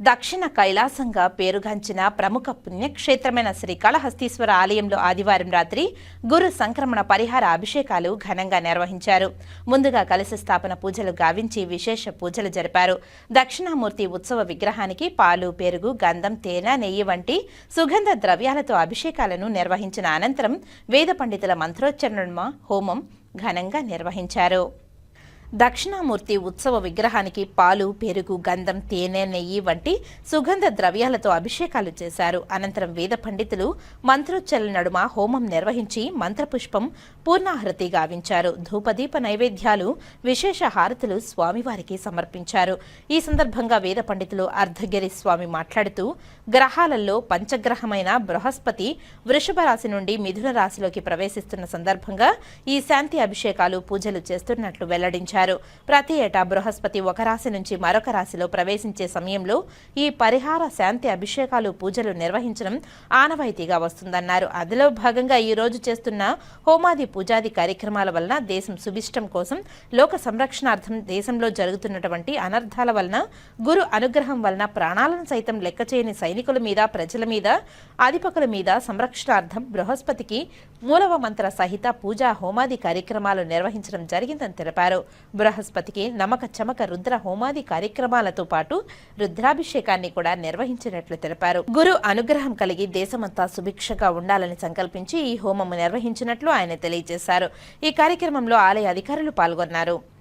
దక్షిణ కైలాసంగా పేరుగాంచిన ప్రముఖ పుణ్యక్షేత్రమైన శ్రీకాళహస్తీశ్వర ఆలయంలో ఆదివారం రాత్రి గురు సంక్రమణ పరిహార అభిషేకాలు ఘనంగా నిర్వహించారు. ముందుగా కలశ స్థాపన పూజలు గావించి విశేష పూజలు జరిపారు. దక్షిణామూర్తి ఉత్సవ విగ్రహానికి పాలు పెరుగు గంధం తేనె నెయ్యి వంటి సుగంధ ద్రవ్యాలతో అభిషేకాలను నిర్వహించిన అనంతరం వేద పండితుల మంత్రోచ్చరణ హోమం ఘనంగా నిర్వహించారు. దక్షిణామూర్తి ఉత్సవ విగ్రహానికి పాలు పెరుగు గంధం తేనె నెయ్యి వంటి సుగంధ ద్రవ్యాలతో అభిషేకాలు చేశారు. అనంతరం వేద పండితులు మంత్రోచ్చల నడుమ హోమం నిర్వహించి మంత్రపుష్పం పూర్ణాహృతి గావించారు. ధూపదీప నైవేద్యాలు విశేష హారతులు స్వామివారికి సమర్పించారు. ఈ సందర్భంగా వేద పండితులు అర్ధగిరి స్వామి మాట్లాడుతూ గ్రహాలలో పంచగ్రహమైన బృహస్పతి వృషభ రాశి నుండి మిథున రాశిలోకి ప్రవేశిస్తున్న సందర్భంగా ఈ శాంతి అభిషేకాలు పూజలు చేస్తున్నట్లు వెల్లడించారు. ప్రతి ఏటా బృహస్పతి ఒక రాశి నుంచి మరొక రాశిలో ప్రవేశించే సమయంలో ఈ పరిహార శాంతి అభిషేకాలు పూజలు నిర్వహించడం ఆనవాయితీగా వస్తుందన్నారు. అందులో భాగంగా ఈ రోజు చేస్తున్న హోమాది పూజాది కార్యక్రమాల వలన దేశం సుభిష్టం కోసం లోక సంరక్షణార్థం దేశంలో జరుగుతున్నటువంటి అనర్థాల వలన గురు అనుగ్రహం వలన ప్రాణాలను సైతం లెక్క చేయని సైనికుల మీద ప్రజల మీద అధిపకుల మీద సంరక్షణార్థం బృహస్పతికి మూలవ మంత్ర సహిత పూజా హోమాది కార్యక్రమాలు నిర్వహించడం జరిగిందని తెలిపారు. బృహస్పతికి నమక చమక రుద్ర హోమాది కార్యక్రమాలతో పాటు రుద్రాభిషేకాన్ని కూడా నిర్వహించినట్లు తెలిపారు. గురు అనుగ్రహం కలిగి దేశమంతా సుభిక్షగా ఉండాలని సంకల్పించి ఈ హోమం నిర్వహించినట్లు ఆయన తెలియజేశారు. ఈ కార్యక్రమంలో ఆలయ అధికారులు పాల్గొన్నారు.